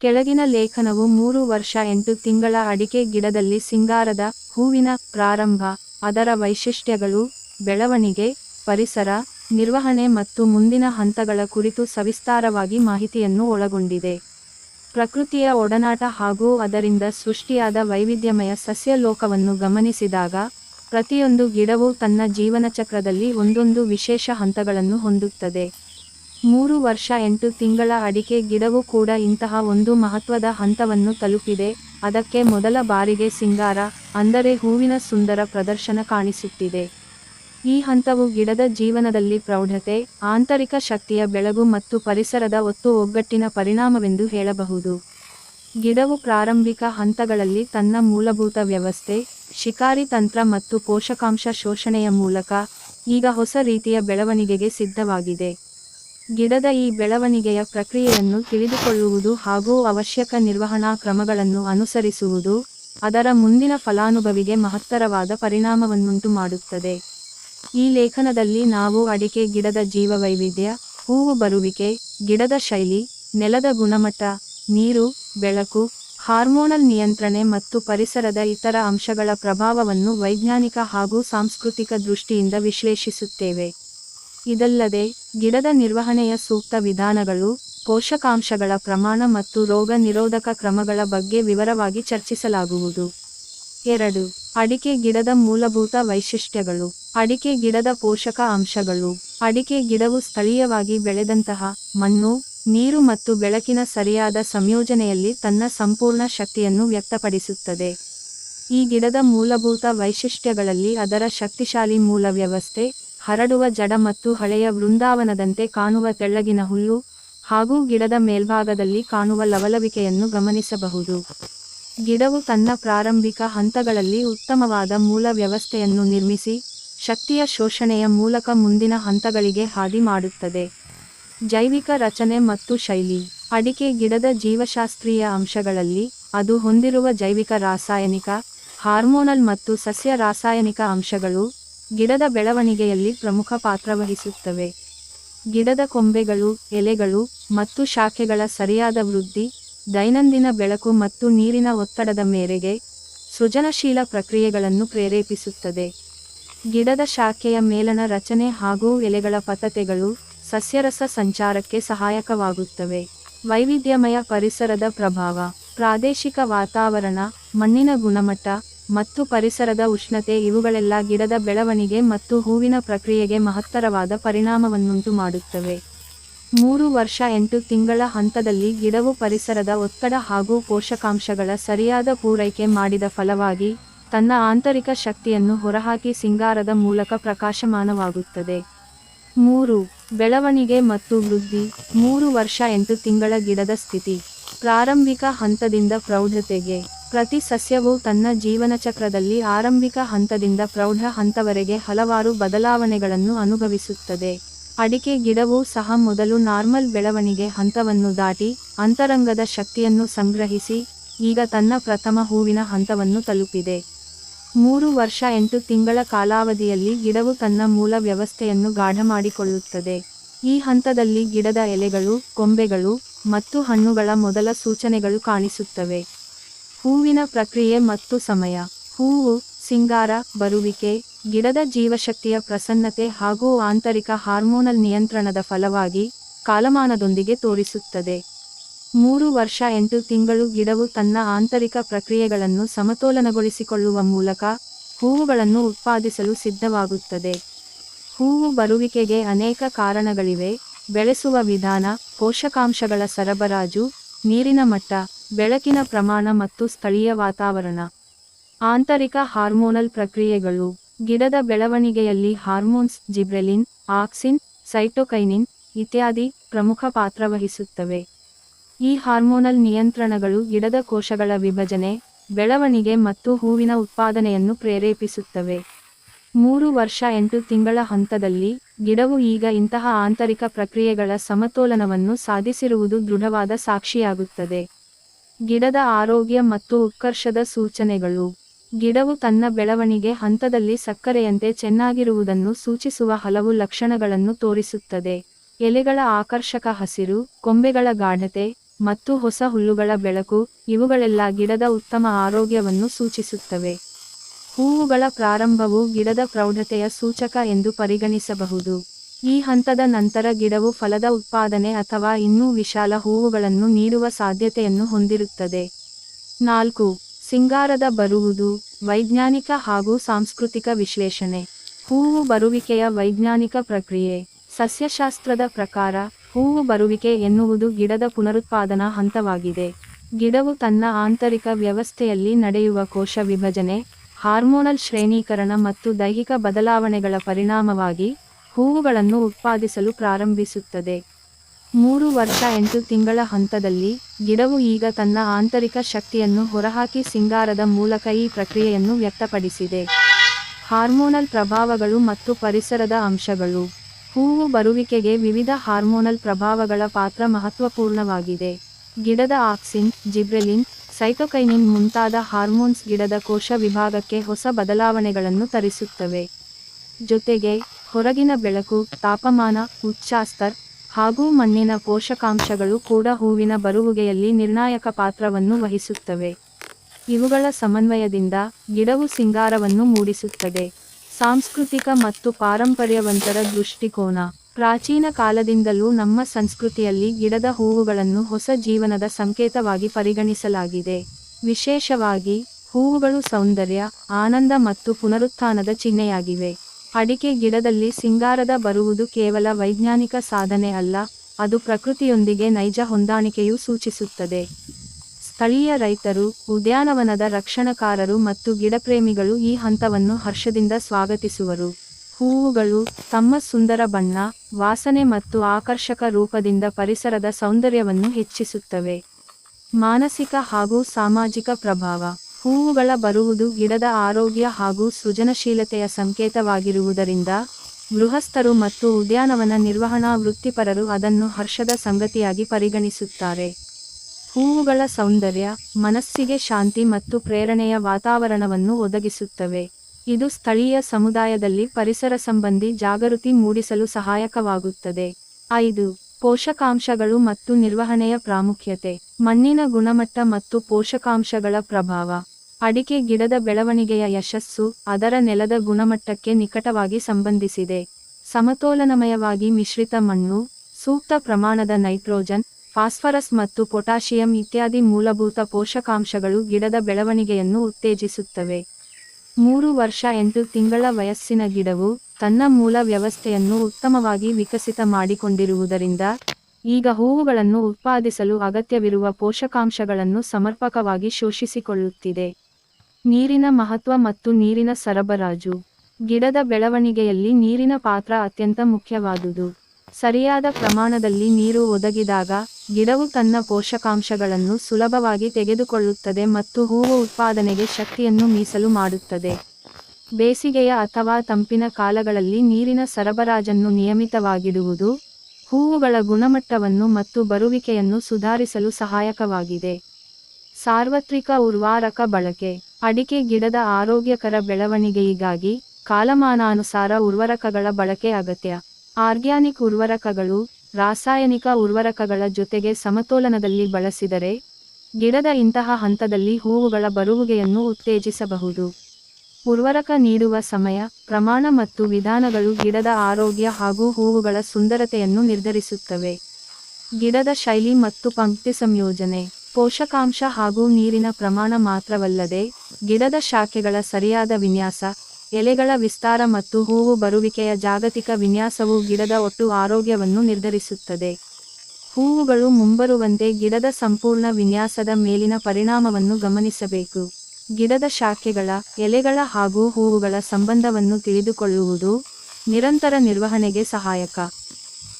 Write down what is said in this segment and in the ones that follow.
ಕೆಳಗಿನ ಲೇಖನವು ಮೂರು ವರ್ಷ ಎಂಟು ತಿಂಗಳ ಅಡಿಕೆ ಗಿಡದಲ್ಲಿ ಸಿಂಗಾರದ ಹೂವಿನ ಪ್ರಾರಂಭ, ಅದರ ವೈಶಿಷ್ಟ್ಯಗಳು, ಬೆಳವಣಿಗೆ, ಪರಿಸರ, ನಿರ್ವಹಣೆ ಮತ್ತು ಮುಂದಿನ ಹಂತಗಳ ಕುರಿತು ಸವಿಸ್ತಾರವಾಗಿ ಮಾಹಿತಿಯನ್ನು ಒಳಗೊಂಡಿದೆ. ಪ್ರಕೃತಿಯ ಒಡನಾಟ ಹಾಗೂ ಅದರಿಂದ ಸೃಷ್ಟಿಯಾದ ವೈವಿಧ್ಯಮಯ ಸಸ್ಯ ಲೋಕವನ್ನು ಗಮನಿಸಿದಾಗ, ಪ್ರತಿಯೊಂದು ಗಿಡವು ತನ್ನ ಜೀವನ ಚಕ್ರದಲ್ಲಿ ಒಂದೊಂದು ವಿಶೇಷ ಹಂತಗಳನ್ನು ಹೊಂದುತ್ತದೆ. ಮೂರು ವರ್ಷ ಎಂಟು ತಿಂಗಳ ಅಡಿಕೆ ಗಿಡವು ಕೂಡ ಇಂತಹ ಒಂದು ಮಹತ್ವದ ಹಂತವನ್ನು ತಲುಪಿದೆ. ಅದಕ್ಕೆ ಮೊದಲ ಬಾರಿಗೆ ಸಿಂಗಾರ, ಅಂದರೆ ಹೂವಿನ ಸುಂದರ ಪ್ರದರ್ಶನ ಕಾಣಿಸುತ್ತಿದೆ. ಈ ಹಂತವು ಗಿಡದ ಜೀವನದಲ್ಲಿ ಪ್ರೌಢತೆ, ಆಂತರಿಕ ಶಕ್ತಿಯ ಬೆಳಗು ಮತ್ತು ಪರಿಸರದ ಒತ್ತು ಒಗ್ಗಟ್ಟಿನ ಪರಿಣಾಮವೆಂದು ಹೇಳಬಹುದು. ಗಿಡವು ಪ್ರಾರಂಭಿಕ ಹಂತಗಳಲ್ಲಿ ತನ್ನ ಮೂಲಭೂತ ವ್ಯವಸ್ಥೆ, ಶಿಕಾರಿ ತಂತ್ರ ಮತ್ತು ಪೋಷಕಾಂಶ ಶೋಷಣೆಯ ಮೂಲಕ ಈಗ ಹೊಸ ರೀತಿಯ ಬೆಳವಣಿಗೆಗೆ ಸಿದ್ಧವಾಗಿದೆ. ಗಿಡದ ಈ ಬೆಳವಣಿಗೆಯ ಪ್ರಕ್ರಿಯೆಯನ್ನು ತಿಳಿದುಕೊಳ್ಳುವುದು ಹಾಗೂ ಅವಶ್ಯಕ ನಿರ್ವಹಣಾ ಕ್ರಮಗಳನ್ನು ಅನುಸರಿಸುವುದು ಅದರ ಮುಂದಿನ ಫಲಾನುಭವಿಗೆ ಮಹತ್ತರವಾದ ಪರಿಣಾಮವನ್ನುಂಟು ಮಾಡುತ್ತದೆ. ಈ ಲೇಖನದಲ್ಲಿ ನಾವು ಅಡಿಕೆ, ಗಿಡದ ಜೀವವೈವಿಧ್ಯ, ಹೂವು ಬರುವಿಕೆ, ಗಿಡದ ಶೈಲಿ, ನೆಲದ ಗುಣಮಟ್ಟ, ನೀರು, ಬೆಳಕು, ಹಾರ್ಮೋನಲ್ ನಿಯಂತ್ರಣೆ ಮತ್ತು ಪರಿಸರದ ಇತರ ಅಂಶಗಳ ಪ್ರಭಾವವನ್ನು ವೈಜ್ಞಾನಿಕ ಹಾಗೂ ಸಾಂಸ್ಕೃತಿಕ ದೃಷ್ಟಿಯಿಂದ ವಿಶ್ಲೇಷಿಸುತ್ತೇವೆ. ಇದಲ್ಲದೆ, ಗಿಡದ ನಿರ್ವಹಣೆಯ ಸೂಕ್ತ ವಿಧಾನಗಳು, ಪೋಷಕಾಂಶಗಳ ಪ್ರಮಾಣ ಮತ್ತು ರೋಗ ನಿರೋಧಕ ಕ್ರಮಗಳ ಬಗ್ಗೆ ವಿವರವಾಗಿ ಚರ್ಚಿಸಲಾಗುವುದು. ಎರಡು, ಅಡಿಕೆ ಗಿಡದ ಮೂಲಭೂತ ವೈಶಿಷ್ಟ್ಯಗಳು. ಅಡಿಕೆ ಗಿಡದ ಪೋಷಕ ಅಂಶಗಳು. ಅಡಿಕೆ ಗಿಡವು ಸ್ಥಳೀಯವಾಗಿ ಬೆಳೆದಂತಹ ಮಣ್ಣು, ನೀರು ಮತ್ತು ಬೆಳಕಿನ ಸರಿಯಾದ ಸಂಯೋಜನೆಯಲ್ಲಿ ತನ್ನ ಸಂಪೂರ್ಣ ಶಕ್ತಿಯನ್ನು ವ್ಯಕ್ತಪಡಿಸುತ್ತದೆ. ಈ ಗಿಡದ ಮೂಲಭೂತ ವೈಶಿಷ್ಟ್ಯಗಳಲ್ಲಿ ಅದರ ಶಕ್ತಿಶಾಲಿ ಮೂಲ ವ್ಯವಸ್ಥೆ, ಹರಡುವ ಜಡ ಮತ್ತು ಹಳೆಯ ವೃಂದಾವನದಂತೆ ಕಾಣುವ ತೆಳ್ಳಗಿನ ಹುಲ್ಲು ಹಾಗೂ ಗಿಡದ ಮೇಲ್ಭಾಗದಲ್ಲಿ ಕಾಣುವ ಲವಲವಿಕೆಯನ್ನು ಗಮನಿಸಬಹುದು. ಗಿಡವು ತನ್ನ ಪ್ರಾರಂಭಿಕ ಹಂತಗಳಲ್ಲಿ ಉತ್ತಮವಾದ ಮೂಲ ವ್ಯವಸ್ಥೆಯನ್ನು ನಿರ್ಮಿಸಿ, ಶಕ್ತಿಯ ಶೋಷಣೆಯ ಮೂಲಕ ಮುಂದಿನ ಹಂತಗಳಿಗೆ ಹಾದಿ ಮಾಡುತ್ತದೆ. ಜೈವಿಕ ರಚನೆ ಮತ್ತು ಶೈಲಿ. ಅಡಿಕೆ ಗಿಡದ ಜೀವಶಾಸ್ತ್ರೀಯ ಅಂಶಗಳಲ್ಲಿ ಅದು ಹೊಂದಿರುವ ಜೈವಿಕ ರಾಸಾಯನಿಕ ಹಾರ್ಮೋನಲ್ ಮತ್ತು ಸಸ್ಯ ರಾಸಾಯನಿಕ ಅಂಶಗಳು ಗಿಡದ ಬೆಳವಣಿಗೆಯಲ್ಲಿ ಪ್ರಮುಖ ಪಾತ್ರ ವಹಿಸುತ್ತವೆ. ಗಿಡದ ಕೊಂಬೆಗಳು, ಎಲೆಗಳು ಮತ್ತು ಶಾಖೆಗಳ ಸರಿಯಾದ ವೃದ್ಧಿ, ದೈನಂದಿನ ಬೆಳಕು ಮತ್ತು ನೀರಿನ ಒತ್ತಡದ ಮೇರೆಗೆ ಸೃಜನಶೀಲ ಪ್ರಕ್ರಿಯೆಗಳನ್ನು ಪ್ರೇರೇಪಿಸುತ್ತದೆ. ಗಿಡದ ಶಾಖೆಯ ಮೇಲನ ರಚನೆ ಹಾಗೂ ಎಲೆಗಳ ಪತತೆಗಳು ಸಸ್ಯರಸ ಸಂಚಾರಕ್ಕೆ ಸಹಾಯಕವಾಗುತ್ತವೆ. ವೈವಿಧ್ಯಮಯ ಪರಿಸರದ ಪ್ರಭಾವ ಪ್ರಾದೇಶಿಕ ವಾತಾವರಣ, ಮಣ್ಣಿನ ಗುಣಮಟ್ಟ ಮತ್ತು ಪರಿಸರದ ಉಷ್ಣತೆ ಇವುಗಳೆಲ್ಲ ಗಿಡದ ಬೆಳವಣಿಗೆ ಮತ್ತು ಹೂವಿನ ಪ್ರಕ್ರಿಯೆಗೆ ಮಹತ್ತರವಾದ ಪರಿಣಾಮವನ್ನುಂಟು ಮಾಡುತ್ತವೆ. ಮೂರು ವರ್ಷ ಎಂಟು ತಿಂಗಳ ಹಂತದಲ್ಲಿ ಗಿಡವು ಪರಿಸರದ ಒತ್ತಡ ಹಾಗೂ ಪೋಷಕಾಂಶಗಳ ಸರಿಯಾದ ಪೂರೈಕೆ ಮಾಡಿದ ಫಲವಾಗಿ ತನ್ನ ಆಂತರಿಕ ಶಕ್ತಿಯನ್ನು ಹೊರಹಾಕಿ ಸಿಂಗಾರದ ಮೂಲಕ ಪ್ರಕಾಶಮಾನವಾಗುತ್ತದೆ. ಮೂರು, ಬೆಳವಣಿಗೆ ಮತ್ತು ವೃದ್ಧಿ. ಮೂರು ವರ್ಷ ಎಂಟು ತಿಂಗಳ ಗಿಡದ ಸ್ಥಿತಿ. ಪ್ರಾರಂಭಿಕ ಹಂತದಿಂದ ಪ್ರೌಢತೆಗೆ. ಪ್ರತಿ ಸಸ್ಯವು ತನ್ನ ಜೀವನಚಕ್ರದಲ್ಲಿ ಆರಂಭಿಕ ಹಂತದಿಂದ ಪ್ರೌಢ ಹಂತವರೆಗೆ ಹಲವಾರು ಬದಲಾವಣೆಗಳನ್ನು ಅನುಭವಿಸುತ್ತದೆ. ಅಡಿಕೆ ಗಿಡವೂ ಸಹ ಮೊದಲು ನಾರ್ಮಲ್ ಬೆಳವಣಿಗೆ ಹಂತವನ್ನು ದಾಟಿ ಅಂತರಂಗದ ಶಕ್ತಿಯನ್ನು ಸಂಗ್ರಹಿಸಿ, ಈಗ ತನ್ನ ಪ್ರಥಮ ಹೂವಿನ ಹಂತವನ್ನು ತಲುಪಿದೆ. ಮೂರು ವರ್ಷ ಎಂಟು ತಿಂಗಳ ಕಾಲಾವಧಿಯಲ್ಲಿ ಗಿಡವು ತನ್ನ ಮೂಲ ವ್ಯವಸ್ಥೆಯನ್ನು ಗಾಢ ಮಾಡಿಕೊಳ್ಳುತ್ತದೆ. ಈ ಹಂತದಲ್ಲಿ ಗಿಡದ ಎಲೆಗಳು ಕೊಂಬೆಗಳು ಮತ್ತು ಹಣ್ಣುಗಳ ಮೊದಲ ಸೂಚನೆಗಳು ಕಾಣಿಸುತ್ತವೆ. ಹೂವಿನ ಪ್ರಕ್ರಿಯೆ ಮತ್ತು ಸಮಯ. ಹೂವು, ಸಿಂಗಾರ, ಬರುವಿಕೆ, ಗಿಡದ ಜೀವಶಕ್ತಿಯ ಪ್ರಸನ್ನತೆ ಹಾಗೂ ಆಂತರಿಕ ಹಾರ್ಮೋನಲ್ ನಿಯಂತ್ರಣದ ಫಲವಾಗಿ ಕಾಲಮಾನದೊಂದಿಗೆ ತೋರಿಸುತ್ತದೆ. ಮೂರು ವರ್ಷ ಎಂಟು ತಿಂಗಳು ಗಿಡವು ತನ್ನ ಆಂತರಿಕ ಪ್ರಕ್ರಿಯೆಗಳನ್ನು ಸಮತೋಲನಗೊಳಿಸಿಕೊಳ್ಳುವ ಮೂಲಕ ಹೂವುಗಳನ್ನು ಉತ್ಪಾದಿಸಲು ಸಿದ್ಧವಾಗುತ್ತದೆ. ಹೂವು ಬರುವಿಕೆಗೆ ಅನೇಕ ಕಾರಣಗಳಿವೆ. ಬೆಳೆಸುವ ವಿಧಾನ, ಪೋಷಕಾಂಶಗಳ ಸರಬರಾಜು, ನೀರಿನ ಮಟ್ಟ, ಬೆಳಕಿನ ಪ್ರಮಾಣ ಮತ್ತು ಸ್ಥಳೀಯ ವಾತಾವರಣ. ಆಂತರಿಕ ಹಾರ್ಮೋನಲ್ ಪ್ರಕ್ರಿಯೆಗಳು. ಗಿಡದ ಬೆಳವಣಿಗೆಯಲ್ಲಿ ಹಾರ್ಮೋನ್ಸ್ ಜಿಬ್ರೆಲಿನ್, ಆಕ್ಸಿನ್, ಸೈಟೋಕೈನಿನ್ ಇತ್ಯಾದಿ ಪ್ರಮುಖ ಪಾತ್ರ ವಹಿಸುತ್ತವೆ. ಈ ಹಾರ್ಮೋನಲ್ ನಿಯಂತ್ರಣಗಳು ಗಿಡದ ಕೋಶಗಳ ವಿಭಜನೆ, ಬೆಳವಣಿಗೆ ಮತ್ತು ಹೂವಿನ ಉತ್ಪಾದನೆಯನ್ನು ಪ್ರೇರೇಪಿಸುತ್ತವೆ. ಮೂರು ವರ್ಷ ಎಂಟು ತಿಂಗಳ ಹಂತದಲ್ಲಿ ಗಿಡವು ಈಗ ಇಂತಹ ಆಂತರಿಕ ಪ್ರಕ್ರಿಯೆಗಳ ಸಮತೋಲನವನ್ನು ಸಾಧಿಸಿರುವುದು ದೃಢವಾದ ಸಾಕ್ಷಿಯಾಗುತ್ತದೆ. ಗಿಡದ ಆರೋಗ್ಯ ಮತ್ತು ಉತ್ಕರ್ಷದ ಸೂಚನೆಗಳು. ಗಿಡವು ತನ್ನ ಬೆಳವಣಿಗೆ ಹಂತದಲ್ಲಿ ಸಕ್ಕರೆಯಂತೆ ಚೆನ್ನಾಗಿರುವುದನ್ನು ಸೂಚಿಸುವ ಹಲವು ಲಕ್ಷಣಗಳನ್ನು ತೋರಿಸುತ್ತದೆ. ಎಲೆಗಳ ಆಕರ್ಷಕ ಹಸಿರು, ಕೊಂಬೆಗಳ ಗಾಢತೆ ಮತ್ತು ಹೊಸ ಹುಲ್ಲುಗಳ ಬೆಳಕು ಇವುಗಳೆಲ್ಲ ಗಿಡದ ಉತ್ತಮ ಆರೋಗ್ಯವನ್ನು ಸೂಚಿಸುತ್ತವೆ. ಹೂವುಗಳ ಪ್ರಾರಂಭವು ಗಿಡದ ಪ್ರೌಢತೆಯ ಸೂಚಕ ಎಂದು ಪರಿಗಣಿಸಬಹುದು. ಈ ಹಂತದ ನಂತರ ಗಿಡವು ಫಲದ ಉತ್ಪಾದನೆ ಅಥವಾ ಇನ್ನೂ ವಿಶಾಲ ಹೂವುಗಳನ್ನು ನೀಡುವ ಸಾಧ್ಯತೆಯನ್ನು ಹೊಂದಿರುತ್ತದೆ. ನಾಲ್ಕು, ಸಿಂಗಾರದ ಬರುವುದು, ವೈಜ್ಞಾನಿಕ ಹಾಗೂ ಸಾಂಸ್ಕೃತಿಕ ವಿಶ್ಲೇಷಣೆ. ಹೂವು ಬರುವಿಕೆಯ ವೈಜ್ಞಾನಿಕ ಪ್ರಕ್ರಿಯೆ. ಸಸ್ಯಶಾಸ್ತ್ರದ ಪ್ರಕಾರ, ಹೂವು ಬರುವಿಕೆ ಎನ್ನುವುದು ಗಿಡದ ಪುನರುತ್ಪಾದನಾ ಹಂತವಾಗಿದೆ. ಗಿಡವು ತನ್ನ ಆಂತರಿಕ ವ್ಯವಸ್ಥೆಯಲ್ಲಿ ನಡೆಯುವ ಕೋಶ ವಿಭಜನೆ ಹಾರ್ಮೋನಲ್ ಶ್ರೇಣೀಕರಣ ಮತ್ತು ದೈಹಿಕ ಬದಲಾವಣೆಗಳ ಪರಿಣಾಮವಾಗಿ ಹೂವುಗಳನ್ನು ಉತ್ಪಾದಿಸಲು ಪ್ರಾರಂಭಿಸುತ್ತದೆ. ಮೂರು ವರ್ಷ ಎಂಟು ತಿಂಗಳ ಹಂತದಲ್ಲಿ ಗಿಡವು ಈಗ ತನ್ನ ಆಂತರಿಕ ಶಕ್ತಿಯನ್ನು ಹೊರಹಾಕಿ ಸಿಂಗಾರದ ಮೂಲಕ ಈ ಪ್ರಕ್ರಿಯೆಯನ್ನು ವ್ಯಕ್ತಪಡಿಸಿದೆ. ಹಾರ್ಮೋನಲ್ ಪ್ರಭಾವಗಳು ಮತ್ತು ಪರಿಸರದ ಅಂಶಗಳು. ಹೂವು ಬರುವಿಕೆಗೆ ವಿವಿಧ ಹಾರ್ಮೋನಲ್ ಪ್ರಭಾವಗಳ ಪಾತ್ರ ಮಹತ್ವಪೂರ್ಣವಾಗಿದೆ. ಗಿಡದ ಆಕ್ಸಿನ್, ಜಿಬ್ರೆಲಿನ್, ಸೈಟೊಕೈನಿನ್ ಮುಂತಾದ ಹಾರ್ಮೋನ್ಸ್ ಗಿಡದ ಕೋಶ ವಿಭಾಗಕ್ಕೆ ಹೊಸ ಬದಲಾವಣೆಗಳನ್ನು ತರಿಸುತ್ತವೆ. ಜೊತೆಗೆ, ಹೊರಗಿನ ಬೆಳಕು, ತಾಪಮಾನ ಉಚ್ಚಾಸ್ತರ್ ಹಾಗೂ ಮಣ್ಣಿನ ಪೋಷಕಾಂಶಗಳು ಕೂಡ ಹೂವಿನ ಬರುವುಗೆಯಲ್ಲಿ ನಿರ್ಣಾಯಕ ಪಾತ್ರವನ್ನು ವಹಿಸುತ್ತವೆ. ಇವುಗಳ ಸಮನ್ವಯದಿಂದ ಗಿಡವು ಸಿಂಗಾರವನ್ನು ಮೂಡಿಸುತ್ತದೆ. ಸಾಂಸ್ಕೃತಿಕ ಮತ್ತು ಪಾರಂಪರ್ಯವಂತರ ದೃಷ್ಟಿಕೋನ ಪ್ರಾಚೀನ ಕಾಲದಿಂದಲೂ ನಮ್ಮ ಸಂಸ್ಕೃತಿಯಲ್ಲಿ ಗಿಡದ ಹೂವುಗಳನ್ನು ಹೊಸ ಜೀವನದ ಸಂಕೇತವಾಗಿ ಪರಿಗಣಿಸಲಾಗಿದೆ. ವಿಶೇಷವಾಗಿ, ಹೂವುಗಳು ಸೌಂದರ್ಯ, ಆನಂದ ಮತ್ತು ಪುನರುತ್ಥಾನದ ಚಿಹ್ನೆಯಾಗಿವೆ. ಅಡಿಕೆ ಗಿಡದಲ್ಲಿ ಸಿಂಗಾರದ ಬರುವುದು ಕೇವಲ ವೈಜ್ಞಾನಿಕ ಸಾಧನೆ ಅಲ್ಲ, ಅದು ಪ್ರಕೃತಿಯೊಂದಿಗೆ ನೈಜ ಹೊಂದಾಣಿಕೆಯೂ ಸೂಚಿಸುತ್ತದೆ. ಸ್ಥಳೀಯ ರೈತರು, ಉದ್ಯಾನವನದ ರಕ್ಷಣಕಾರರು ಮತ್ತು ಗಿಡಪ್ರೇಮಿಗಳು ಈ ಹಂತವನ್ನು ಹರ್ಷದಿಂದ ಸ್ವಾಗತಿಸುವರು. ಹೂವುಗಳು ತಮ್ಮ ಸುಂದರ ಬಣ್ಣ, ವಾಸನೆ ಮತ್ತು ಆಕರ್ಷಕ ರೂಪದಿಂದ ಪರಿಸರದ ಸೌಂದರ್ಯವನ್ನು ಹೆಚ್ಚಿಸುತ್ತವೆ. ಮಾನಸಿಕ ಹಾಗೂ ಸಾಮಾಜಿಕ ಪ್ರಭಾವ. ಹೂವುಗಳ ಬರುವುದು ಗಿಡದ ಆರೋಗ್ಯ ಹಾಗೂ ಸೃಜನಶೀಲತೆಯ ಸಂಕೇತವಾಗಿರುವುದರಿಂದ, ಗೃಹಸ್ಥರು ಮತ್ತು ಉದ್ಯಾನವನ ನಿರ್ವಹಣಾ ವೃತ್ತಿಪರರು ಅದನ್ನು ಹರ್ಷದ ಸಂಗತಿಯಾಗಿ ಪರಿಗಣಿಸುತ್ತಾರೆ. ಹೂವುಗಳ ಸೌಂದರ್ಯ ಮನಸ್ಸಿಗೆ ಶಾಂತಿ ಮತ್ತು ಪ್ರೇರಣೆಯ ವಾತಾವರಣವನ್ನು ಒದಗಿಸುತ್ತವೆ. ಇದು ಸ್ಥಳೀಯ ಸಮುದಾಯದಲ್ಲಿ ಪರಿಸರ ಸಂಬಂಧಿ ಜಾಗೃತಿ ಮೂಡಿಸಲು ಸಹಾಯಕವಾಗುತ್ತದೆ. ಐದು, ಪೋಷಕಾಂಶಗಳು ಮತ್ತು ನಿರ್ವಹಣೆಯ ಪ್ರಾಮುಖ್ಯತೆ. ಮಣ್ಣಿನ ಗುಣಮಟ್ಟ ಮತ್ತು ಪೋಷಕಾಂಶಗಳ ಪ್ರಭಾವ. ಅಡಿಕೆ ಗಿಡದ ಬೆಳವಣಿಗೆಯ ಯಶಸ್ಸು ಅದರ ನೆಲದ ಗುಣಮಟ್ಟಕ್ಕೆ ನಿಕಟವಾಗಿ ಸಂಬಂಧಿಸಿದೆ. ಸಮತೋಲನಮಯವಾಗಿ ಮಿಶ್ರಿತ ಮಣ್ಣು, ಸೂಕ್ತ ಪ್ರಮಾಣದ ನೈಟ್ರೋಜನ್, ಫಾಸ್ಫರಸ್ ಮತ್ತು ಪೊಟ್ಯಾಷಿಯಂ ಇತ್ಯಾದಿ ಮೂಲಭೂತ ಪೋಷಕಾಂಶಗಳು ಗಿಡದ ಬೆಳವಣಿಗೆಯನ್ನು ಉತ್ತೇಜಿಸುತ್ತವೆ. ಮೂರು ವರ್ಷ ಎಂಟು ತಿಂಗಳ ವಯಸ್ಸಿನ ಗಿಡವು ತನ್ನ ಮೂಲ ವ್ಯವಸ್ಥೆಯನ್ನು ಉತ್ತಮವಾಗಿ ವಿಕಸಿತ ಮಾಡಿಕೊಂಡಿರುವುದರಿಂದ, ಈಗ ಹೂವುಗಳನ್ನು ಉತ್ಪಾದಿಸಲು ಅಗತ್ಯವಿರುವ ಪೋಷಕಾಂಶಗಳನ್ನು ಸಮರ್ಪಕವಾಗಿ ಶೋಷಿಸಿಕೊಳ್ಳುತ್ತಿದೆ. ನೀರಿನ ಮಹತ್ವ ಮತ್ತು ನೀರಿನ ಸರಬರಾಜು. ಗಿಡದ ಬೆಳವಣಿಗೆಯಲ್ಲಿ ನೀರಿನ ಪಾತ್ರ ಅತ್ಯಂತ ಮುಖ್ಯವಾದುದು. ಸರಿಯಾದ ಪ್ರಮಾಣದಲ್ಲಿ ನೀರು ಒದಗಿದಾಗ, ಗಿಡವು ತನ್ನ ಪೋಷಕಾಂಶಗಳನ್ನು ಸುಲಭವಾಗಿ ತೆಗೆದುಕೊಳ್ಳುತ್ತದೆ ಮತ್ತು ಹೂವು ಉತ್ಪಾದನೆಗೆ ಶಕ್ತಿಯನ್ನು ಮೀಸಲು ಮಾಡುತ್ತದೆ. ಬೇಸಿಗೆಯ ಅಥವಾ ತಂಪಿನ ಕಾಲಗಳಲ್ಲಿ ನೀರಿನ ಸರಬರಾಜನ್ನು ನಿಯಮಿತವಾಗಿಡುವುದು, ಹೂವುಗಳ ಗುಣಮಟ್ಟವನ್ನು ಮತ್ತು ಬರುವಿಕೆಯನ್ನು ಸುಧಾರಿಸಲು ಸಹಾಯಕವಾಗಿದೆ. ಸಾರ್ವತ್ರಿಕ ಉರ್ವಾರಕ ಬಳಕೆ. ಅಡಿಕೆ ಗಿಡದ ಆರೋಗ್ಯಕರ ಬೆಳವಣಿಗೆಗಾಗಿ ಕಾಲಮಾನಾನುಸಾರ ಉರ್ವರಕಗಳ ಬಳಕೆ ಅಗತ್ಯ. ಆರ್ಗ್ಯಾನಿಕ್ ಉರ್ವರಕಗಳು ರಾಸಾಯನಿಕ ಉರ್ವರಕಗಳ ಜೊತೆಗೆ ಸಮತೋಲನದಲ್ಲಿ ಬಳಸಿದರೆ ಗಿಡದ ಇಂತಹ ಹಂತದಲ್ಲಿ ಹೂವುಗಳ ಬರುವುಗೆಯನ್ನು ಉತ್ತೇಜಿಸಬಹುದು. ಉರ್ವರಕ ನೀಡುವ ಸಮಯ, ಪ್ರಮಾಣ ಮತ್ತು ವಿಧಾನಗಳು ಗಿಡದ ಆರೋಗ್ಯ ಹಾಗೂ ಹೂವುಗಳ ಸುಂದರತೆಯನ್ನು ನಿರ್ಧರಿಸುತ್ತವೆ. ಗಿಡದ ಶೈಲಿ ಮತ್ತು ಪಂಕ್ತಿ ಸಂಯೋಜನೆ, ಪೋಷಕಾಂಶ ಹಾಗೂ ನೀರಿನ ಪ್ರಮಾಣ ಮಾತ್ರವಲ್ಲದೆ ಗಿಡದ ಶಾಖೆಗಳ ಸರಿಯಾದ ವಿನ್ಯಾಸ ಎಲೆಗಳ ವಿಸ್ತಾರ ಮತ್ತು ಹೂವು ಬರುವಿಕೆಯ ಜಾಗತಿಕ ವಿನ್ಯಾಸವು ಗಿಡದ ಒಟ್ಟು ಆರೋಗ್ಯವನ್ನು ನಿರ್ಧರಿಸುತ್ತದೆ. ಹೂವುಗಳು ಮುಂಬರುವಂತೆ ಗಿಡದ ಸಂಪೂರ್ಣ ವಿನ್ಯಾಸದ ಮೇಲಿನ ಪರಿಣಾಮವನ್ನು ಗಮನಿಸಬೇಕು. ಗಿಡದ ಶಾಖೆಗಳ, ಎಲೆಗಳ ಹಾಗೂ ಹೂವುಗಳ ಸಂಬಂಧವನ್ನು ತಿಳಿದುಕೊಳ್ಳುವುದು ನಿರಂತರ ನಿರ್ವಹಣೆಗೆ ಸಹಾಯಕ.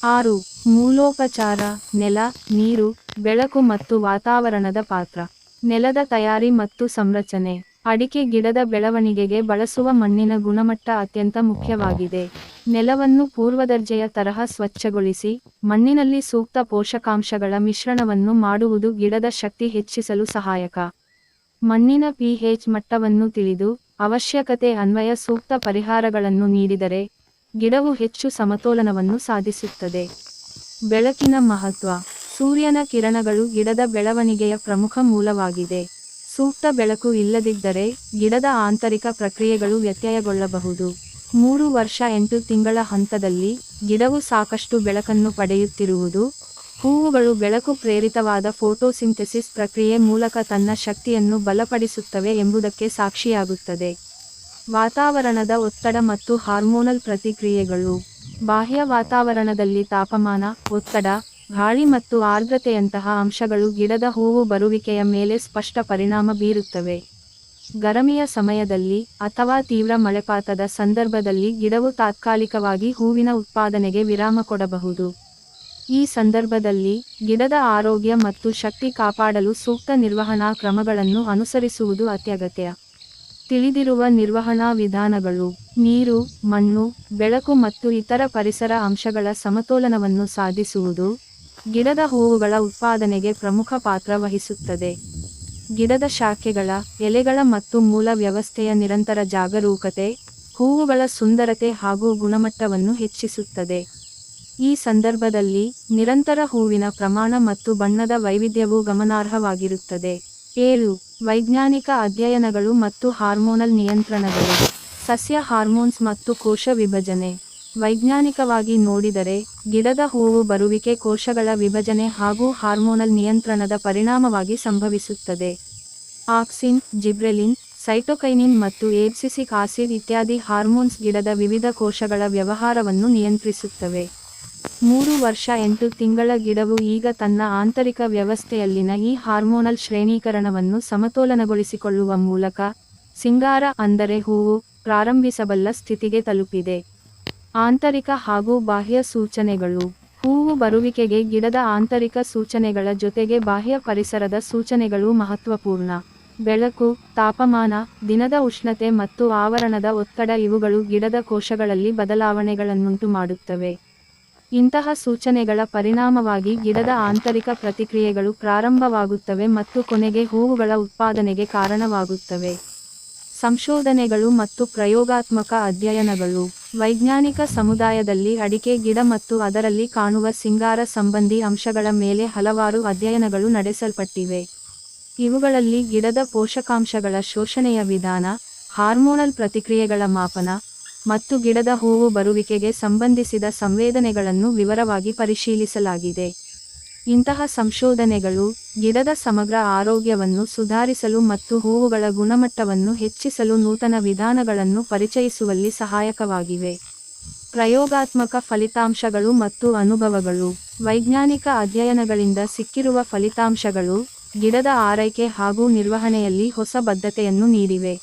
ಆರು, ಮೂಲೋಪಚಾರ, ನೆಲ, ನೀರು, ಬೆಳಕು ಮತ್ತು ವಾತಾವರಣದ ಪಾತ್ರ. ನೆಲದ ತಯಾರಿ ಮತ್ತು ಸಂರಚನೆ. ಅಡಿಕೆ ಗಿಡದ ಬೆಳವಣಿಗೆಗೆ ಬಳಸುವ ಮಣ್ಣಿನ ಗುಣಮಟ್ಟ ಅತ್ಯಂತ ಮುಖ್ಯವಾಗಿದೆ. ನೆಲವನ್ನು ಪೂರ್ವದರ್ಜೆಯ ತರಹ ಸ್ವಚ್ಛಗೊಳಿಸಿ, ಮಣ್ಣಿನಲ್ಲಿ ಸೂಕ್ತ ಪೋಷಕಾಂಶಗಳ ಮಿಶ್ರಣವನ್ನು ಮಾಡುವುದು ಗಿಡದ ಶಕ್ತಿ ಹೆಚ್ಚಿಸಲು ಸಹಾಯಕ. ಮಣ್ಣಿನ ಪಿಹೆಚ್ ಮಟ್ಟವನ್ನು ತಿಳಿದು, ಅವಶ್ಯಕತೆ ಅನ್ವಯ ಸೂಕ್ತ ಪರಿಹಾರಗಳನ್ನು ನೀಡಿದರೆ, ಗಿಡವು ಹೆಚ್ಚು ಸಮತೋಲನವನ್ನು ಸಾಧಿಸುತ್ತದೆ. ಬೆಳಕಿನ ಮಹತ್ವ. ಸೂರ್ಯನ ಕಿರಣಗಳು ಗಿಡದ ಬೆಳವಣಿಗೆಯ ಪ್ರಮುಖ ಮೂಲವಾಗಿದೆ. ಸೂಕ್ತ ಬೆಳಕು ಇಲ್ಲದಿದ್ದರೆ ಗಿಡದ ಆಂತರಿಕ ಪ್ರಕ್ರಿಯೆಗಳು ವ್ಯತ್ಯಯಗೊಳ್ಳಬಹುದು. ಮೂರು ವರ್ಷ ಎಂಟು ತಿಂಗಳ ಹಂತದಲ್ಲಿ ಗಿಡವು ಸಾಕಷ್ಟು ಬೆಳಕನ್ನು ಪಡೆಯುತ್ತಿರುವುದು, ಹೂವುಗಳು ಬೆಳಕು ಪ್ರೇರಿತವಾದ ಫೋಟೋಸಿಂಥೆಸಿಸ್ ಪ್ರಕ್ರಿಯೆ ಮೂಲಕ ತನ್ನ ಶಕ್ತಿಯನ್ನು ಬಲಪಡಿಸುತ್ತವೆ ಎಂಬುದಕ್ಕೆ ಸಾಕ್ಷಿಯಾಗುತ್ತದೆ. ವಾತಾವರಣದ ಒತ್ತಡ ಮತ್ತು ಹಾರ್ಮೋನಲ್ ಪ್ರತಿಕ್ರಿಯೆಗಳು. ಬಾಹ್ಯ ವಾತಾವರಣದಲ್ಲಿ ತಾಪಮಾನ, ಒತ್ತಡ ಗಾಳಿ ಮತ್ತು ಆರ್ದ್ರತೆಯಂತಹ ಅಂಶಗಳು ಗಿಡದ ಹೂವು ಬರುವಿಕೆಯ ಮೇಲೆ ಸ್ಪಷ್ಟ ಪರಿಣಾಮ ಬೀರುತ್ತವೆ. ಗರಮಿಯ ಸಮಯದಲ್ಲಿ ಅಥವಾ ತೀವ್ರ ಮಳೆಪಾತದ ಸಂದರ್ಭದಲ್ಲಿ ಗಿಡವು ತಾತ್ಕಾಲಿಕವಾಗಿ ಹೂವಿನ ಉತ್ಪಾದನೆಗೆ ವಿರಾಮ ಕೊಡಬಹುದು. ಈ ಸಂದರ್ಭದಲ್ಲಿ ಗಿಡದ ಆರೋಗ್ಯ ಮತ್ತು ಶಕ್ತಿ ಕಾಪಾಡಲು ಸೂಕ್ತ ನಿರ್ವಹಣಾ ಕ್ರಮಗಳನ್ನು ಅನುಸರಿಸುವುದು ಅತ್ಯಗತ್ಯ. ತಿಳಿದಿರುವ ನಿರ್ವಹಣಾ ವಿಧಾನಗಳು ನೀರು, ಮಣ್ಣು, ಬೆಳಕು ಮತ್ತು ಇತರ ಪರಿಸರ ಅಂಶಗಳ ಸಮತೋಲನವನ್ನು ಸಾಧಿಸುವುದು. ಗಿಡದ ಹೂವುಗಳ ಉತ್ಪಾದನೆಗೆ ಪ್ರಮುಖ ಪಾತ್ರ ವಹಿಸುತ್ತದೆ. ಗಿಡದ ಶಾಖೆಗಳ, ಎಲೆಗಳ ಮತ್ತು ಮೂಲ ವ್ಯವಸ್ಥೆಯ ನಿರಂತರ ಜಾಗರೂಕತೆ, ಹೂವುಗಳ ಸುಂದರತೆ ಹಾಗೂ ಗುಣಮಟ್ಟವನ್ನು ಹೆಚ್ಚಿಸುತ್ತದೆ. ಈ ಸಂದರ್ಭದಲ್ಲಿ ನಿರಂತರ ಹೂವಿನ ಪ್ರಮಾಣ ಮತ್ತು ಬಣ್ಣದ ವೈವಿಧ್ಯವು ಗಮನಾರ್ಹವಾಗಿರುತ್ತದೆ. ಏಳು, ವೈಜ್ಞಾನಿಕ ಅಧ್ಯಯನಗಳು ಮತ್ತು ಹಾರ್ಮೋನಲ್ ನಿಯಂತ್ರಣಗಳು. ಸಸ್ಯ ಹಾರ್ಮೋನ್ಸ್ ಮತ್ತು ಕೋಶ ವಿಭಜನೆ. ವೈಜ್ಞಾನಿಕವಾಗಿ ನೋಡಿದರೆ, ಗಿಡದ ಹೂವು ಬರುವಿಕೆ ಕೋಶಗಳ ವಿಭಜನೆ ಹಾಗೂ ಹಾರ್ಮೋನಲ್ ನಿಯಂತ್ರಣದ ಪರಿಣಾಮವಾಗಿ ಸಂಭವಿಸುತ್ತದೆ. ಆಕ್ಸಿನ್, ಜಿಬ್ರೆಲಿನ್, ಸೈಟೊಕೈನಿನ್ ಮತ್ತು ಏಬ್ಸಿಸಿಕ್ ಆಸಿಡ್ ಇತ್ಯಾದಿ ಹಾರ್ಮೋನ್ಸ್ ಗಿಡದ ವಿವಿಧ ಕೋಶಗಳ ವ್ಯವಹಾರವನ್ನು ನಿಯಂತ್ರಿಸುತ್ತವೆ. ಮೂರು ವರ್ಷ ಎಂಟು ತಿಂಗಳ ಗಿಡವು ಈಗ ತನ್ನ ಆಂತರಿಕ ವ್ಯವಸ್ಥೆಯಲ್ಲಿನ ಈ ಹಾರ್ಮೋನಲ್ ಶ್ರೇಣೀಕರಣವನ್ನು ಸಮತೋಲನಗೊಳಿಸಿಕೊಳ್ಳುವ ಮೂಲಕ, ಸಿಂಗಾರ ಅಂದರೆ ಹೂವು, ಪ್ರಾರಂಭಿಸಬಲ್ಲ ಸ್ಥಿತಿಗೆ ತಲುಪಿದೆ. ಆಂತರಿಕ ಹಾಗೂ ಬಾಹ್ಯ ಸೂಚನೆಗಳು. ಹೂವು ಬರುವಿಕೆಗೆ ಗಿಡದ ಆಂತರಿಕ ಸೂಚನೆಗಳ ಜೊತೆಗೆ ಬಾಹ್ಯ ಪರಿಸರದ ಸೂಚನೆಗಳು ಮಹತ್ವಪೂರ್ಣ. ಬೆಳಕು, ತಾಪಮಾನ, ದಿನದ ಉಷ್ಣತೆ ಮತ್ತು ಆವರಣದ ಒತ್ತಡ ಇವುಗಳು ಗಿಡದ ಕೋಶಗಳಲ್ಲಿ ಬದಲಾವಣೆಗಳನ್ನುಂಟು ಮಾಡುತ್ತವೆ. ಇಂತಹ ಸೂಚನೆಗಳ ಪರಿಣಾಮವಾಗಿ ಗಿಡದ ಆಂತರಿಕ ಪ್ರತಿಕ್ರಿಯೆಗಳು ಪ್ರಾರಂಭವಾಗುತ್ತವೆ ಮತ್ತು ಕೊನೆಗೆ ಹೂವುಗಳ ಉತ್ಪಾದನೆಗೆ ಕಾರಣವಾಗುತ್ತವೆ. ಸಂಶೋಧನೆಗಳು ಮತ್ತು ಪ್ರಯೋಗಾತ್ಮಕ ಅಧ್ಯಯನಗಳು. ವೈಜ್ಞಾನಿಕ ಸಮುದಾಯದಲ್ಲಿ ಅಡಿಕೆ, ಗಿಡ ಮತ್ತು ಅದರಲ್ಲಿ ಕಾಣುವ ಸಿಂಗಾರ ಸಂಬಂಧಿ ಅಂಶಗಳ ಮೇಲೆ ಹಲವಾರು ಅಧ್ಯಯನಗಳು ನಡೆಸಲ್ಪಟ್ಟಿವೆ. ಇವುಗಳಲ್ಲಿ ಗಿಡದ ಪೋಷಕಾಂಶಗಳ ಶೋಷಣೆಯ ವಿಧಾನ, ಹಾರ್ಮೋನಲ್ ಪ್ರತಿಕ್ರಿಯೆಗಳ ಮಾಪನ ಮತ್ತು ಗಿಡದ ಹೂವು ಬರುವಿಕೆಗೆ ಸಂಬಂಧಿಸಿದ ಸಂವೇದನೆಗಳನ್ನು ವಿವರವಾಗಿ ಪರಿಶೀಲಿಸಲಾಗಿದೆ. ಇಂತಹ ಸಂಶೋಧನೆಗಳು ಗಿಡದ ಸಮಗ್ರ ಆರೋಗ್ಯವನ್ನು ಸುಧಾರಿಸಲು ಮತ್ತು ಹೂವುಗಳ ಗುಣಮಟ್ಟವನ್ನು ಹೆಚ್ಚಿಸಲು ನೂತನ ವಿಧಾನಗಳನ್ನು ಪರಿಚಯಿಸುವಲ್ಲಿ ಸಹಾಯಕವಾಗಿವೆ. ಪ್ರಯೋಗಾತ್ಮಕ ಫಲಿತಾಂಶಗಳು ಮತ್ತು ಅನುಭವಗಳು. ವೈಜ್ಞಾನಿಕ ಅಧ್ಯಯನಗಳಿಂದ ಸಿಕ್ಕಿರುವ ಫಲಿತಾಂಶಗಳು ಗಿಡದ ಆರೈಕೆ ಹಾಗೂ ನಿರ್ವಹಣೆಯಲ್ಲಿ ಹೊಸ ಬದ್ಧತೆಯನ್ನು ನೀಡಿವೆ.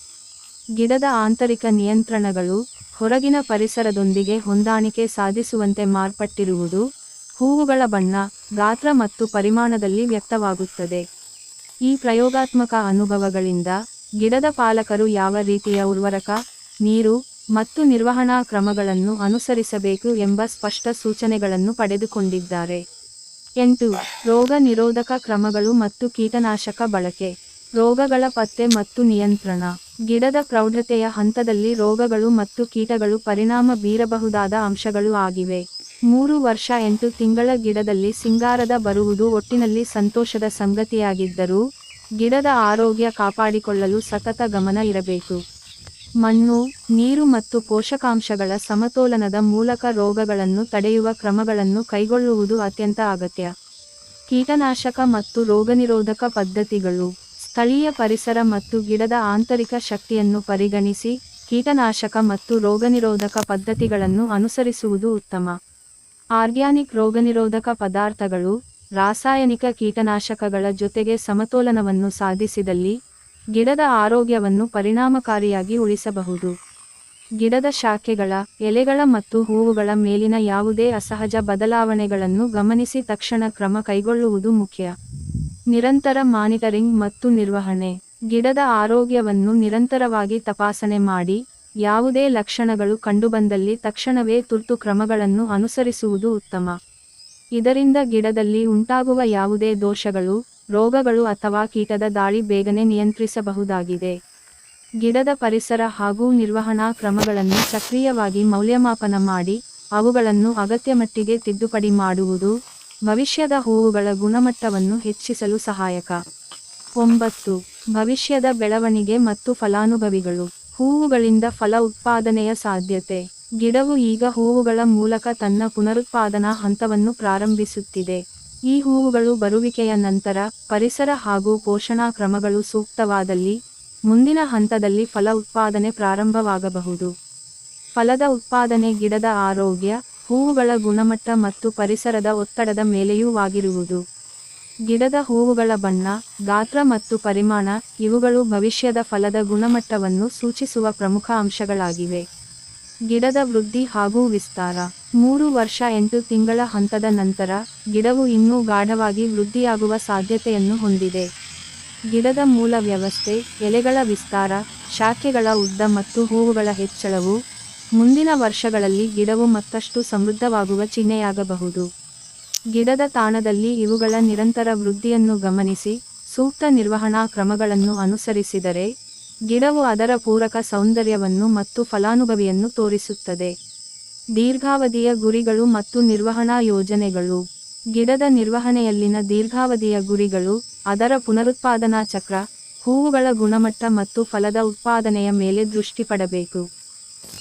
ಗಿಡದ ಆಂತರಿಕ ನಿಯಂತ್ರಣಗಳು ಹೊರಗಿನ ಪರಿಸರದೊಂದಿಗೆ ಹೊಂದಾಣಿಕೆ ಸಾಧಿಸುವಂತೆ ಮಾರ್ಪಟ್ಟಿರುವುದು ಹೂವುಗಳ ಬಣ್ಣ, ಗಾತ್ರ ಮತ್ತು ಪರಿಮಾಣದಲ್ಲಿ ವ್ಯಕ್ತವಾಗುತ್ತದೆ. ಈ ಪ್ರಯೋಗಾತ್ಮಕ ಅನುಭವಗಳಿಂದ ಗಿಡದ ಪಾಲಕರು ಯಾವ ರೀತಿಯ ಉರ್ವರಕ, ನೀರು ಮತ್ತು ನಿರ್ವಹಣಾ ಕ್ರಮಗಳನ್ನು ಅನುಸರಿಸಬೇಕು ಎಂಬ ಸ್ಪಷ್ಟ ಸೂಚನೆಗಳನ್ನು ಪಡೆದುಕೊಂಡಿದ್ದಾರೆ. ಎಂಟು, ರೋಗ ನಿರೋಧಕ ಕ್ರಮಗಳು ಮತ್ತು ಕೀಟನಾಶಕ ಬಳಕೆ. ರೋಗಗಳ ಪತ್ತೆ ಮತ್ತು ನಿಯಂತ್ರಣ. ಗಿಡದ ಪ್ರೌಢತೆಯ ಹಂತದಲ್ಲಿ ರೋಗಗಳು ಮತ್ತು ಕೀಟಗಳು ಪರಿಣಾಮ ಬೀರಬಹುದಾದ ಅಂಶಗಳು ಆಗಿವೆ. ಮೂರು ವರ್ಷ ಎಂಟು ತಿಂಗಳ ಗಿಡದಲ್ಲಿ ಸಿಂಗಾರದ ಬರುವುದು ಒಟ್ಟಿನಲ್ಲಿ ಸಂತೋಷದ ಸಂಗತಿಯಾಗಿದ್ದರೂ, ಗಿಡದ ಆರೋಗ್ಯ ಕಾಪಾಡಿಕೊಳ್ಳಲು ಸತತ ಗಮನ ಇರಬೇಕು. ಮಣ್ಣು, ನೀರು ಮತ್ತು ಪೋಷಕಾಂಶಗಳ ಸಮತೋಲನದ ಮೂಲಕ ರೋಗಗಳನ್ನು ತಡೆಯುವ ಕ್ರಮಗಳನ್ನು ಕೈಗೊಳ್ಳುವುದು ಅತ್ಯಂತ ಅಗತ್ಯ. ಕೀಟನಾಶಕ ಮತ್ತು ರೋಗನಿರೋಧಕ ಪದ್ಧತಿಗಳು, ಸ್ಥಳೀಯ ಪರಿಸರ ಮತ್ತು ಗಿಡದ ಆಂತರಿಕ ಶಕ್ತಿಯನ್ನು ಪರಿಗಣಿಸಿ ಕೀಟನಾಶಕ ಮತ್ತು ರೋಗನಿರೋಧಕ ಪದ್ಧತಿಗಳನ್ನು ಅನುಸರಿಸುವುದು ಉತ್ತಮ. ಆರ್ಗ್ಯಾನಿಕ್ ರೋಗನಿರೋಧಕ ಪದಾರ್ಥಗಳು, ರಾಸಾಯನಿಕ ಕೀಟನಾಶಕಗಳ ಜೊತೆಗೆ ಸಮತೋಲನವನ್ನು ಸಾಧಿಸಿದಲ್ಲಿ ಗಿಡದ ಆರೋಗ್ಯವನ್ನು ಪರಿಣಾಮಕಾರಿಯಾಗಿ ಉಳಿಸಬಹುದು. ಗಿಡದ ಶಾಖೆಗಳ, ಎಲೆಗಳ ಮತ್ತು ಹೂವುಗಳ ಮೇಲಿನ ಯಾವುದೇ ಅಸಹಜ ಬದಲಾವಣೆಗಳನ್ನು ಗಮನಿಸಿ ತಕ್ಷಣ ಕ್ರಮ ಕೈಗೊಳ್ಳುವುದು ಮುಖ್ಯ. ನಿರಂತರ ಮಾನಿಟರಿಂಗ್ ಮತ್ತು ನಿರ್ವಹಣೆ. ಗಿಡದ ಆರೋಗ್ಯವನ್ನು ನಿರಂತರವಾಗಿ ತಪಾಸಣೆ ಮಾಡಿ ಯಾವುದೇ ಲಕ್ಷಣಗಳು ಕಂಡುಬಂದಲ್ಲಿ ತಕ್ಷಣವೇ ತುರ್ತು ಕ್ರಮಗಳನ್ನು ಅನುಸರಿಸುವುದು ಉತ್ತಮ. ಇದರಿಂದ ಗಿಡದಲ್ಲಿ ಉಂಟಾಗುವ ಯಾವುದೇ ದೋಷಗಳು, ರೋಗಗಳು ಅಥವಾ ಕೀಟದ ದಾಳಿ ಬೇಗನೆ ನಿಯಂತ್ರಿಸಬಹುದಾಗಿದೆ. ಗಿಡದ ಪರಿಸರ ಹಾಗೂ ನಿರ್ವಹಣಾ ಕ್ರಮಗಳನ್ನು ಸಕ್ರಿಯವಾಗಿ ಮೌಲ್ಯಮಾಪನ ಮಾಡಿ, ಅವುಗಳನ್ನು ಅಗತ್ಯ ಮಟ್ಟಿಗೆ ತಿದ್ದುಪಡಿ ಮಾಡುವುದು ಭವಿಷ್ಯದ ಹೂವುಗಳ ಗುಣಮಟ್ಟವನ್ನು ಹೆಚ್ಚಿಸಲು ಸಹಾಯಕ. ಒಂಬತ್ತು. ಭವಿಷ್ಯದ ಬೆಳವಣಿಗೆ ಮತ್ತು ಫಲಾನುಭವಿಗಳು. ಹೂವುಗಳಿಂದ ಫಲ ಉತ್ಪಾದನೆಯ ಸಾಧ್ಯತೆ. ಗಿಡವು ಈಗ ಹೂವುಗಳ ಮೂಲಕ ತನ್ನ ಪುನರುತ್ಪಾದನಾ ಹಂತವನ್ನು ಪ್ರಾರಂಭಿಸುತ್ತಿದೆ. ಈ ಹೂವುಗಳು ಬರುವಿಕೆಯ ನಂತರ ಪರಿಸರ ಹಾಗೂ ಪೋಷಣಾ ಕ್ರಮಗಳು ಸೂಕ್ತವಾದಲ್ಲಿ ಮುಂದಿನ ಹಂತದಲ್ಲಿ ಫಲ ಉತ್ಪಾದನೆ ಪ್ರಾರಂಭವಾಗಬಹುದು. ಫಲದ ಉತ್ಪಾದನೆ ಗಿಡದ ಆರೋಗ್ಯ, ಹೂವುಗಳ ಗುಣಮಟ್ಟ ಮತ್ತು ಪರಿಸರದ ಒತ್ತಡದ ಮೇಲೆಯೂ ವಾಗಿರುವುದು ಗಿಡದ ಹೂವುಗಳ ಬಣ್ಣ, ಗಾತ್ರ ಮತ್ತು ಪರಿಮಾಣ ಇವುಗಳು ಭವಿಷ್ಯದ ಫಲದ ಗುಣಮಟ್ಟವನ್ನು ಸೂಚಿಸುವ ಪ್ರಮುಖ ಅಂಶಗಳಾಗಿವೆ. ಗಿಡದ ವೃದ್ಧಿ ಹಾಗೂ ವಿಸ್ತಾರ. ಮೂರು ವರ್ಷ ಎಂಟು ತಿಂಗಳ ಹಂತದ ನಂತರ, ಗಿಡವು ಇನ್ನೂ ಗಾಢವಾಗಿ ವೃದ್ಧಿಯಾಗುವ ಸಾಧ್ಯತೆಯನ್ನು ಹೊಂದಿದೆ. ಗಿಡದ ಮೂಲ ವ್ಯವಸ್ಥೆ, ಎಲೆಗಳ ವಿಸ್ತಾರ, ಶಾಖೆಗಳ ಉದ್ದ ಮತ್ತು ಹೂವುಗಳ ಹೆಚ್ಚಳವು ಮುಂದಿನ ವರ್ಷಗಳಲ್ಲಿ ಗಿಡವು ಮತ್ತಷ್ಟು ಸಮೃದ್ಧವಾಗುವ ಚಿಹ್ನೆಯಾಗಬಹುದು. ಗಿಡದ ತಾಣದಲ್ಲಿ ಇವುಗಳ ನಿರಂತರ ವೃದ್ಧಿಯನ್ನು ಗಮನಿಸಿ, ಸೂಕ್ತ ನಿರ್ವಹಣಾ ಕ್ರಮಗಳನ್ನು ಅನುಸರಿಸಿದರೆ, ಗಿಡವು ಅದರ ಪೂರಕ ಸೌಂದರ್ಯವನ್ನು ಮತ್ತು ಫಲಾನುಭವಿಯನ್ನು ತೋರಿಸುತ್ತದೆ. ದೀರ್ಘಾವಧಿಯ ಗುರಿಗಳು ಮತ್ತು ನಿರ್ವಹಣಾ ಯೋಜನೆಗಳು. ಗಿಡದ ನಿರ್ವಹಣೆಯಲ್ಲಿನ ದೀರ್ಘಾವಧಿಯ ಗುರಿಗಳು, ಅದರ ಪುನರುತ್ಪಾದನಾ ಚಕ್ರ, ಹೂವುಗಳ ಗುಣಮಟ್ಟ ಮತ್ತು ಫಲದ ಉತ್ಪಾದನೆಯ ಮೇಲೆ ದೃಷ್ಟಿ ಪಡಬೇಕು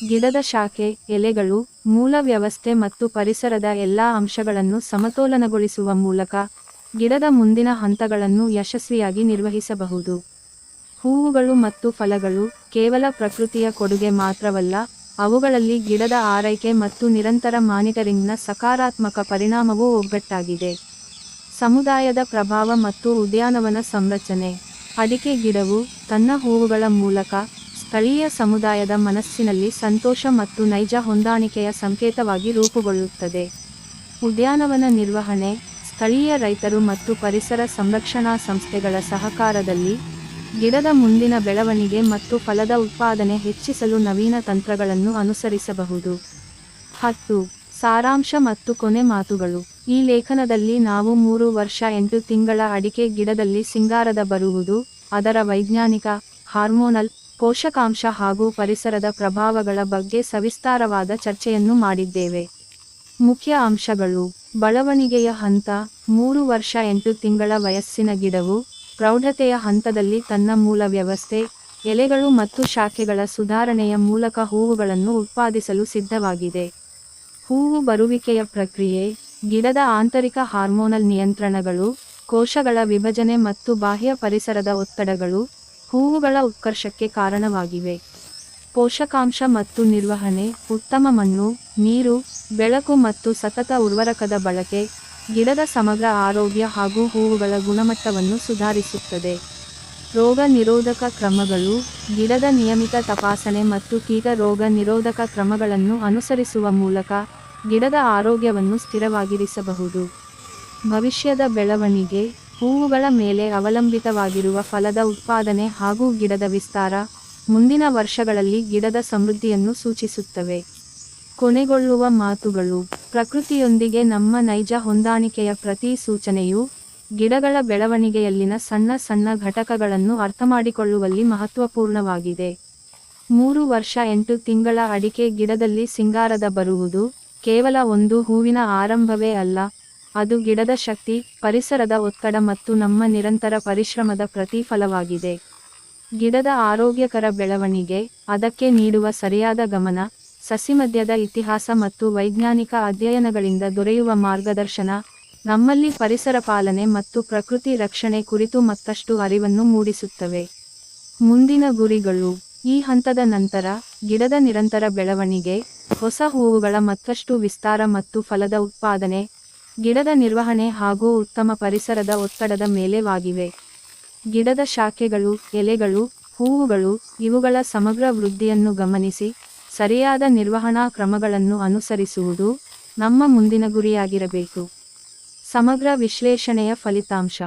ಗಿಡದ ಶಾಖೆ, ಎಲೆಗಳು, ಮೂಲ ವ್ಯವಸ್ಥೆ ಮತ್ತು ಪರಿಸರದ ಎಲ್ಲಾ ಅಂಶಗಳನ್ನು ಸಮತೋಲನಗೊಳಿಸುವ ಮೂಲಕ ಗಿಡದ ಮುಂದಿನ ಹಂತಗಳನ್ನು ಯಶಸ್ವಿಯಾಗಿ ನಿರ್ವಹಿಸಬಹುದು. ಹೂವುಗಳು ಮತ್ತು ಫಲಗಳು ಕೇವಲ ಪ್ರಕೃತಿಯ ಕೊಡುಗೆ ಮಾತ್ರವಲ್ಲ, ಅವುಗಳಲ್ಲಿ ಗಿಡದ ಆರೈಕೆ ಮತ್ತು ನಿರಂತರ ಮಾನಿಟರಿಂಗ್ನ ಸಕಾರಾತ್ಮಕ ಪರಿಣಾಮವೂ ಒಗ್ಗಟ್ಟಾಗಿದೆ. ಸಮುದಾಯದ ಪ್ರಭಾವ ಮತ್ತು ಉದ್ಯಾನವನ ಸಂರಚನೆ. ಅಡಿಕೆ ಗಿಡವು ತನ್ನ ಹೂವುಗಳ ಮೂಲಕ ಸ್ಥಳೀಯ ಸಮುದಾಯದ ಮನಸ್ಸಿನಲ್ಲಿ ಸಂತೋಷ ಮತ್ತು ನೈಜ ಹೊಂದಾಣಿಕೆಯ ಸಂಕೇತವಾಗಿ ರೂಪುಗೊಳ್ಳುತ್ತದೆ. ಉದ್ಯಾನವನ ನಿರ್ವಹಣೆ, ಸ್ಥಳೀಯ ರೈತರು ಮತ್ತು ಪರಿಸರ ಸಂರಕ್ಷಣಾ ಸಂಸ್ಥೆಗಳ ಸಹಕಾರದಲ್ಲಿ, ಗಿಡದ ಮುಂದಿನ ಬೆಳವಣಿಗೆ ಮತ್ತು ಫಲದ ಉತ್ಪಾದನೆ ಹೆಚ್ಚಿಸಲು ನವೀನ ತಂತ್ರಗಳನ್ನು ಅನುಸರಿಸಬಹುದು. ಹತ್ತು, ಸಾರಾಂಶ ಮತ್ತು ಕೊನೆ ಮಾತುಗಳು. ಈ ಲೇಖನದಲ್ಲಿ ನಾವು ಮೂರು ವರ್ಷ ಎಂಟು ತಿಂಗಳ ಅಡಿಕೆ ಗಿಡದಲ್ಲಿ ಸಿಂಗಾರದ ಬರುವುದು, ಅದರ ವೈಜ್ಞಾನಿಕ, ಹಾರ್ಮೋನಲ್ ಪೋಷಕಾಂಶ ಹಾಗೂ ಪರಿಸರದ ಪ್ರಭಾವಗಳ ಬಗ್ಗೆ ಸವಿಸ್ತಾರವಾದ ಚರ್ಚೆಯನ್ನು ಮಾಡಿದ್ದೇವೆ. ಮುಖ್ಯ ಅಂಶಗಳು. ಬೆಳವಣಿಗೆಯ ಹಂತ. ಮೂರು ವರ್ಷ ಎಂಟು ತಿಂಗಳ ವಯಸ್ಸಿನ ಗಿಡವು ಪ್ರೌಢತೆಯ ಹಂತದಲ್ಲಿ ತನ್ನ ಮೂಲ ವ್ಯವಸ್ಥೆ, ಎಲೆಗಳು ಮತ್ತು ಶಾಖೆಗಳ ಸುಧಾರಣೆಯ ಮೂಲಕ ಹೂವುಗಳನ್ನು ಉತ್ಪಾದಿಸಲು ಸಿದ್ಧವಾಗಿದೆ. ಹೂವು ಬರುವಿಕೆಯ ಪ್ರಕ್ರಿಯೆ. ಗಿಡದ ಆಂತರಿಕ ಹಾರ್ಮೋನಲ್ ನಿಯಂತ್ರಣಗಳು, ಕೋಶಗಳ ವಿಭಜನೆ ಮತ್ತು ಬಾಹ್ಯ ಪರಿಸರದ ಒತ್ತಡಗಳು ಹೂವುಗಳ ಉತ್ಕರ್ಷಕ್ಕೆ ಕಾರಣವಾಗಿವೆ. ಪೋಷಕಾಂಶ ಮತ್ತು ನಿರ್ವಹಣೆ, ಉತ್ತಮ ಮಣ್ಣು, ನೀರು, ಬೆಳಕು ಮತ್ತು ಸತತ ಉರ್ವರಕದ ಬಳಕೆ, ಗಿಡದ ಸಮಗ್ರ ಆರೋಗ್ಯ ಹಾಗೂ ಹೂವುಗಳ ಗುಣಮಟ್ಟವನ್ನು ಸುಧಾರಿಸುತ್ತದೆ. ರೋಗ ನಿರೋಧಕ ಕ್ರಮಗಳು, ಗಿಡದ ನಿಯಮಿತ ತಪಾಸಣೆ ಮತ್ತು ಕೀಟ ರೋಗ ನಿರೋಧಕ ಕ್ರಮಗಳನ್ನು ಅನುಸರಿಸುವ ಮೂಲಕ ಗಿಡದ ಆರೋಗ್ಯವನ್ನು ಸ್ಥಿರವಾಗಿರಿಸಬಹುದು. ಭವಿಷ್ಯದ ಬೆಳವಣಿಗೆ ಹೂವುಗಳ ಮೇಲೆ ಅವಲಂಬಿತವಾಗಿರುವ ಫಲದ ಉತ್ಪಾದನೆ ಹಾಗೂ ಗಿಡದ ವಿಸ್ತಾರ ಮುಂದಿನ ವರ್ಷಗಳಲ್ಲಿ ಗಿಡದ ಸಮೃದ್ಧಿಯನ್ನು ಸೂಚಿಸುತ್ತವೆ. ಕೊನೆಗೊಳ್ಳುವ ಮಾತುಗಳು. ಪ್ರಕೃತಿಯೊಂದಿಗೆ ನಮ್ಮ ನೈಜ ಹೊಂದಾಣಿಕೆಯ ಪ್ರತಿ ಸೂಚನೆಯು ಗಿಡಗಳ ಬೆಳವಣಿಗೆಯಲ್ಲಿನ ಸಣ್ಣ ಸಣ್ಣ ಘಟಕಗಳನ್ನು ಅರ್ಥಮಾಡಿಕೊಳ್ಳುವಲ್ಲಿ ಮಹತ್ವಪೂರ್ಣವಾಗಿದೆ. ಮೂರು ವರ್ಷ ಎಂಟು ತಿಂಗಳ ಅಡಿಕೆ ಗಿಡದಲ್ಲಿ ಸಿಂಗಾರದ ಬರುವುದು ಕೇವಲ ಒಂದು ಹೂವಿನ ಆರಂಭವೇ ಅಲ್ಲ ಅದು ಗಿಡದ ಶಕ್ತಿ, ಪರಿಸರದ ಒತ್ತಡ ಮತ್ತು ನಮ್ಮ ನಿರಂತರ ಪರಿಶ್ರಮದ ಪ್ರತಿಫಲವಾಗಿದೆ. ಗಿಡದ ಆರೋಗ್ಯಕರ ಬೆಳವಣಿಗೆ, ಅದಕ್ಕೆ ನೀಡುವ ಸರಿಯಾದ ಗಮನ ಸಸಿಮಧ್ಯದ ಇತಿಹಾಸ ಮತ್ತು ವೈಜ್ಞಾನಿಕ ಅಧ್ಯಯನಗಳಿಂದ ದೊರೆಯುವ ಮಾರ್ಗದರ್ಶನ, ನಮ್ಮಲ್ಲಿ ಪರಿಸರ ಪಾಲನೆ ಮತ್ತು ಪ್ರಕೃತಿ ರಕ್ಷಣೆ ಕುರಿತು ಮತ್ತಷ್ಟು ಅರಿವನ್ನು ಮೂಡಿಸುತ್ತವೆ. ಮುಂದಿನ ಗುರಿಗಳು. ಈ ಹಂತದ ನಂತರ, ಗಿಡದ ನಿರಂತರ ಬೆಳವಣಿಗೆ, ಹೊಸ ಹೂವುಗಳ ಮತ್ತಷ್ಟು ವಿಸ್ತಾರ ಮತ್ತು ಫಲದ ಉತ್ಪಾದನೆ ಗಿಡದ ನಿರ್ವಹಣೆ ಹಾಗೂ ಉತ್ತಮ ಪರಿಸರದ ಒತ್ತಡದ ಮೇಲೆವಾಗಿವೆ ಗಿಡದ ಶಾಖೆಗಳು, ಎಲೆಗಳು, ಹೂವುಗಳು, ಇವುಗಳ ಸಮಗ್ರ ವೃದ್ಧಿಯನ್ನು ಗಮನಿಸಿ, ಸರಿಯಾದ ನಿರ್ವಹಣಾ ಕ್ರಮಗಳನ್ನು ಅನುಸರಿಸುವುದು ನಮ್ಮ ಮುಂದಿನ ಗುರಿಯಾಗಿರಬೇಕು. ಸಮಗ್ರ ವಿಶ್ಲೇಷಣೆಯ ಫಲಿತಾಂಶ.